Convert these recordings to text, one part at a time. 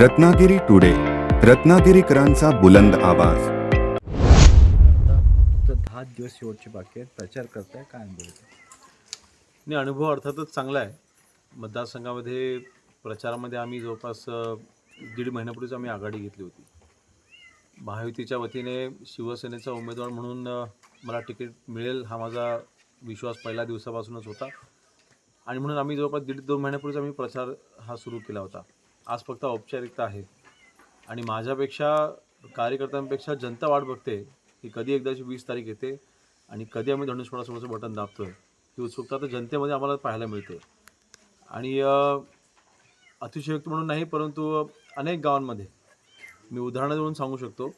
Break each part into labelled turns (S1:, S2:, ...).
S1: Ratnagiri today रत्नागिरीकरांचा बुलंद आवाज.
S2: दहा दिवस शेवटचे बाकी आहेत. प्रचार करताय काय अनुभव?
S3: नाही अनुभव अर्थातच चांगला आहे. मतदारसंघामध्ये प्रचारामध्ये आम्ही जवळपास दीड महिन्यापूर्वीच आम्ही आघाडी घेतली होती. महायुतीच्या वतीने शिवसेनेचा उमेदवार म्हणून मला तिकीट मिळेल हा माझा विश्वास पहिल्या दिवसापासूनच होता. आणि म्हणून आम्ही जवळपास दीड दोन महिन्यापूर्वीच आम्ही प्रचार हा सुरू केला होता. आज फक्त औपचारिकता आहे. आणि माझ्यापेक्षा कार्यकर्त्यांपेक्षा जनता वाट बघते की कधी एकदाची वीस तारीख येते आणि कधी आम्ही धनुष्यबाणासमोरचं बटन दाबतोय. ही उत्सुकता तर जनतेमध्ये आम्हाला पाहायला मिळते. आणि अतिशयोक्त म्हणून नाही परंतु अनेक गावांमध्ये मी उदाहरणं देऊन सांगू शकतो.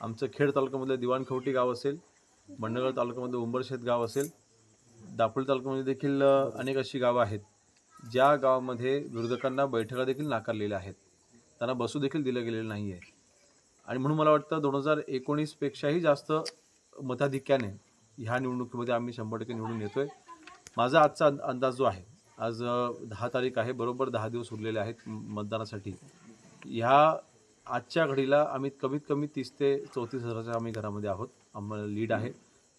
S3: आमचं खेड तालुक्यामधलं दिवाणखवटी गाव असेल बंडगड तालुक्यामध्ये उंबरशेत गाव असेल दापोली तालुक्यामध्ये देखील अनेक अशी गावं आहेत. ज्या गावामध्ये विरोधकांना बैठका देखील नाकारलेल्या आहेत त्यांना बसू देखील दिलं गेलेलं नाही आहे आणि म्हणून मला वाटतं दोन हजार एकोणीसपेक्षाही जास्त मताधिक्याने ह्या निवडणुकीमध्ये आम्ही शंभर टक्के निवडून येतो आहे माझा आजचा अंदाज जो आहे आज दहा तारीख आहे बरोबर दहा दिवस उरलेले आहेत मतदानासाठी. ह्या आजच्या घडीला आम्ही कमीत कमी तीस ते चौतीस हजाराच्या आम्ही घरामध्ये आहोत. आम्हाला लीड आहे.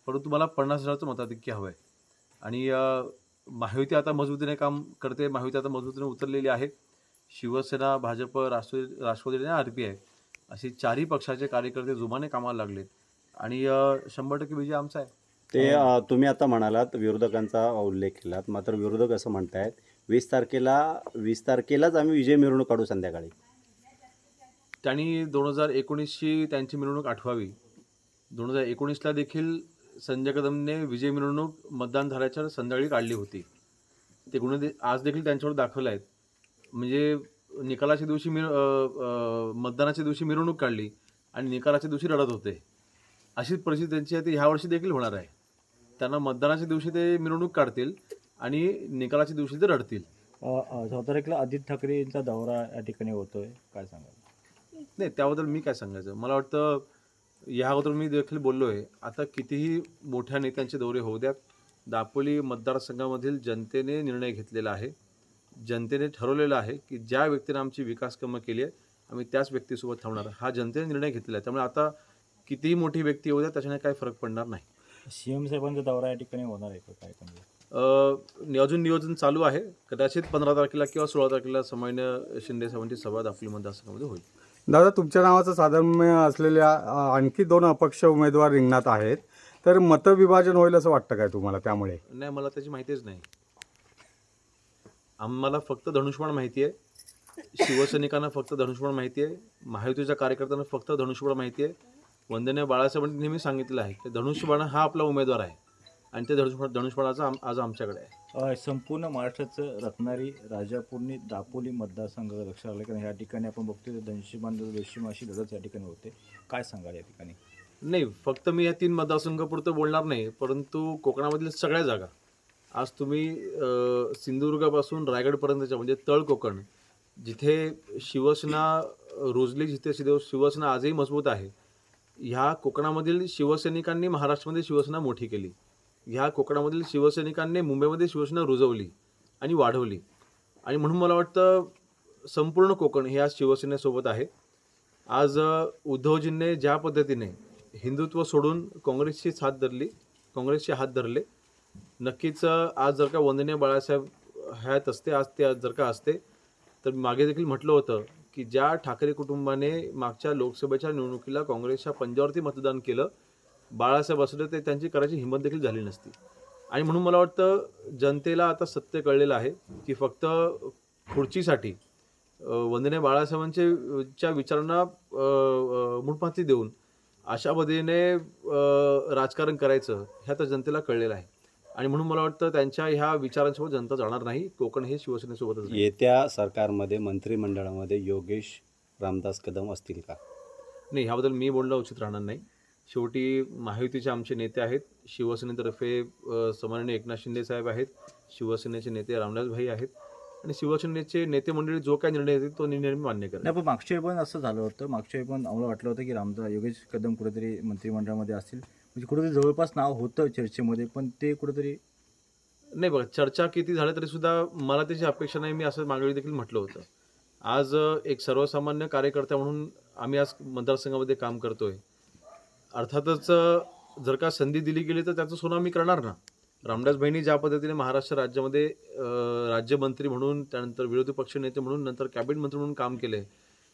S3: परंतु मला पन्नास हजाराचं मताधिक्य हवं आहे आणि महायुती आता मजबूतीने काम करते महायुती आता मजबूतीने उतरलेली आहे. शिवसेना भाजप राष्ट्रवादी राष्ट्रवादी आणि आर पी आय असे चारही पक्षाचे कार्यकर्ते जुमाने कामाला लागलेत. आणि शंभर टक्के विजय आमचा आहे.
S4: ते तुम्ही आता म्हणालात विरोधकांचा उल्लेख केलात. मात्र विरोधक असं म्हणतायत वीस तारखेला वीस तारखेलाच आम्ही विजय मिरवणूक काढू संध्याकाळी.
S3: त्यांनी दोन हजार एकोणीसची त्यांची मिरवणूक आठवावी. दोन हजार एकोणीसला देखील संजय कदमने विजय मिरवणूक मतदान झाल्याच्या संध्याकाळी काढली होती. ते गुन्हे दे आज देखील त्यांच्यावर दाखवले आहेत. म्हणजे निकालाच्या दिवशी मिर मतदानाच्या दिवशी मिरवणूक काढली आणि निकालाच्या दिवशी रडत होते. अशीच परिस्थिती त्यांची आहे. ती ह्या वर्षी देखील होणार आहे. त्यांना मतदानाच्या दिवशी ते मिरवणूक काढतील आणि निकालाच्या दिवशी ते रडतील.
S2: चौदा तारखेला आदित्य ठाकरेंचा दौरा या ठिकाणी होतोय. काय सांगाल?
S3: नाही त्याबद्दल मी काय सांगायचं? मला वाटतं या अगोदर मी देखील बोललो आहे आता कितीही मोठ्या नेत्यांचे दौरे होऊ द्यात दापोली मतदारसंघामधील जनतेने निर्णय घेतलेला आहे. जनतेने ठरवलेलं आहे की ज्या व्यक्तीने आमची विकास कामं केली आहे आम्ही त्याच व्यक्तीसोबत थांबणार हा जनतेने निर्णय घेतलेला आहे. त्यामुळे आता कितीही मोठी व्यक्ती होऊ द्या त्याच्याने काही फरक पडणार नाही.
S2: सीएम साहेबांचा दौरा या ठिकाणी होणार आहे का काय
S3: अजून नियोजन चालू आहे. कदाचित पंधरा तारखेला किंवा सोळा तारखेला सामान्य शिंदे साहेबांची सभा दापोली मतदारसंघामध्ये होईल.
S5: दादा तुमच्या नावाचं साधर्म्य असलेल्या अ, आणखी दोन अपक्ष उमेदवार रिंगणात आहेत. तर मतविभाजन होईल असं वाटतं काय तुम्हाला त्यामुळे?
S3: नाही मला त्याची माहितीच नाही. आम्हाला फक्त धनुष्यबाण माहिती आहे. शिवसैनिकांना फक्त धनुष्यबाण माहिती आहे. महायुतीच्या कार्यकर्त्यांना फक्त धनुष्यबाण माहिती आहे. वंदनीय बाळासाहेबांनी नेहमी सांगितलं आहे की धनुष्यबाण हा आपला उमेदवार आहे. आणि ते धनुष्यबाण धनुष्यबाणाचा आम- आज आमच्याकडे आहे.
S2: अ, संपूर्ण महाराष्ट्राचं रत्नागिरी राजापूर्णी दापोली मतदारसंघ लक्षात आलं कारण या ठिकाणी आपण बघतोय धनुष्यबाण रेशीम अशी लढत या ठिकाणी होते. काय सांगाल या ठिकाणी?
S3: नाही फक्त मी या तीन मतदारसंघापुरतं बोलणार नाही परंतु कोकणामधील सगळ्या जागा आज तुम्ही अ, सिंधुदुर्गापासून रायगडपर्यंतच्या म्हणजे तळ कोकण जिथे शिवसेना रुजली जिथे शिव- शिवसेना आजही मजबूत आहे ह्या कोकणामधील शिवसैनिकांनी महाराष्ट्रामध्ये शिवसेना मोठी केली. ह्या कोकणामधील शिवसैनिकांनी मुंबईमध्ये शिवसेना रुजवली आणि वाढवली. आणि म्हणून मला वाटतं संपूर्ण कोकण हे आज शिवसेनेसोबत आहे. आज उद्धवजींनी ज्या पद्धतीने हिंदुत्व सोडून काँग्रेसची हात धरली काँग्रेसचे हात धरले नक्कीच आज जर का वंदनीय बाळासाहेब हयात असते आज ते आज जर का असते तर मागे देखील म्हटलं होतं की ज्या ठाकरे कुटुंबाने मागच्या लोकसभेच्या निवडणुकीला काँग्रेसच्या पंजावरती मतदान केलं बाळासाहेब असले ते त्यांची करायची हिंमत देखील झाली नसती. आणि म्हणून मला वाटतं जनतेला आता सत्य कळलेलं आहे की फक्त खुर्चीसाठी अ, वंदनीय बाळासाहेबांचे च्या विचारांना मुठपाती देऊन अशा पद्धतीने राजकारण करायचं हे आता जनतेला कळलेलं आहे. आणि म्हणून मला वाटतं त्यांच्या ह्या विचारांसोबत जनता जाणार नाही कोकण हे शिवसेनेसोबतच.
S4: येत्या सरकारमध्ये मंत्रिमंडळामध्ये योगेश रामदास कदम असतील का?
S3: नाही ह्याबद्दल मी बोलणं उचित राहणार नाही. शेवटी महायुतीचे आमचे नेते आहेत. शिवसेनेतर्फे अ, सन्माननीय एकनाथ शिंदे साहेब आहेत. शिवसेनेचे नेते रामदास भाई आहेत. आणि शिवसेनेचे नेते मंडळी जो काय निर्णय घेतील तो निर्णय मी मान्य
S2: नाही पण मागच्या पण असं झालं होतं. मागच्या पण आम्हाला वाटलं होतं की रामदा योगेश कदम कुठेतरी मंत्रिमंडळामध्ये असतील. म्हणजे कुठेतरी जवळपास नाव होतं चर्चेमध्ये पण ते कुठेतरी
S3: नाही बघा चर्चा किती झाल्या तरी सुद्धा मला त्याची अपेक्षा नाही. मी असं मागणी देखील म्हटलं होतं. आज एक सर्वसामान्य कार्यकर्ता म्हणून आम्ही आज मतदारसंघामध्ये काम करतोय. अर्थातच जर का संधी दिली गेली तर त्याचं सोनं आम्ही करणार ना? रामदास बहिणी ज्या पद्धतीने महाराष्ट्र राज्यामध्ये राज्यमंत्री म्हणून त्यानंतर विरोधी पक्षनेते म्हणून नंतर कॅबिनेट मंत्री म्हणून काम केले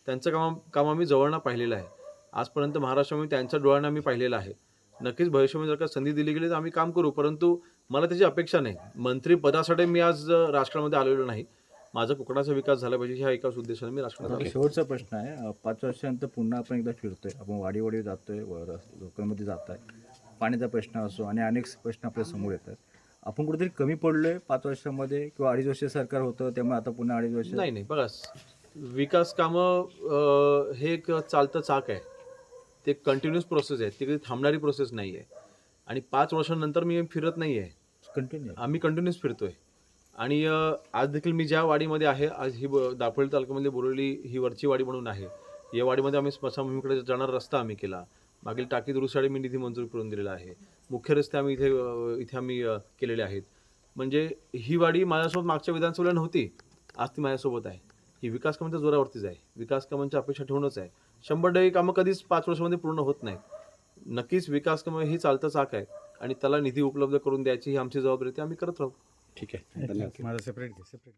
S3: त्यांचं काम काम आम्ही जवळनं पाहिलेलं आहे. आजपर्यंत महाराष्ट्रामध्ये त्यांच्या डोळ्यांना आम्ही पाहिलेलं आहे. नक्कीच भविष्यामध्ये जर का संधी दिली गेली तर आम्ही काम करू परंतु मला त्याची अपेक्षा नाही. मंत्रीपदासाठी मी आज राजकारणामध्ये आलेलो नाही. माझा कोकणाचा विकास झाला पाहिजे ह्या एकाच उद्देशाने मी राजकारणात.
S2: शेवटचा प्रश्न आहे पाच वर्षानंतर पुन्हा आपण एकदा फिरतोय. आपण वाडी वाडी जातोय लोकांमध्ये जात आहे पाण्याचा प्रश्न असो आणि अनेक प्रश्न आपल्यासमोर येतात. आपण कुठेतरी कमी पडलोय पाच वर्षामध्ये किंवा अडीच वर्ष सरकार होतं त्यामुळे आता पुन्हा अडीच वर्ष?
S3: नाही नाही. बघा विकास कामं हे एक चालतं चाक आहे. ते कंटिन्युअस प्रोसेस आहे. ती कधी थांबणारी प्रोसेस नाही आहे आणि पाच वर्षांनंतर मी फिरत नाही आहे
S2: कंटिन्यू
S3: आम्ही कंटिन्युअस फिरतोय. आणि आज देखील मी ज्या वाडीमध्ये आहे आज ही ब- दापोली तालुक्यामध्ये बोरवली ही वरची वाडी म्हणून आहे. या वाडीमध्ये आम्ही स्मशानभूमीकडे जाणारा रस्ता आम्ही केला. मागील टाकी दुरुस्तीसाठी मी निधी मंजूर करून दिलेला आहे. मुख्य रस्ते आम्ही इथे इथे आम्ही केलेले आहेत. म्हणजे ही वाडी माझ्यासोबत मागच्या विधानसभेला नव्हती. आज ती माझ्यासोबत आहे. ही विकास कामांच्या जोरावरतीच आहे. विकास कामांची अपेक्षा ठेवूनच आहे. शंभर टक्के कामं कधीच पाच वर्षामध्ये पूर्ण होत नाहीत. नक्कीच विकास कामं ही चालतं चाक आहे आणि त्याला निधी उपलब्ध करून द्यायची ही आमची जबाबदारी ती आम्ही करत राहू.
S2: ठीक आहे
S4: धन्यवाद
S5: माझं सेपरेट घे सेपरेट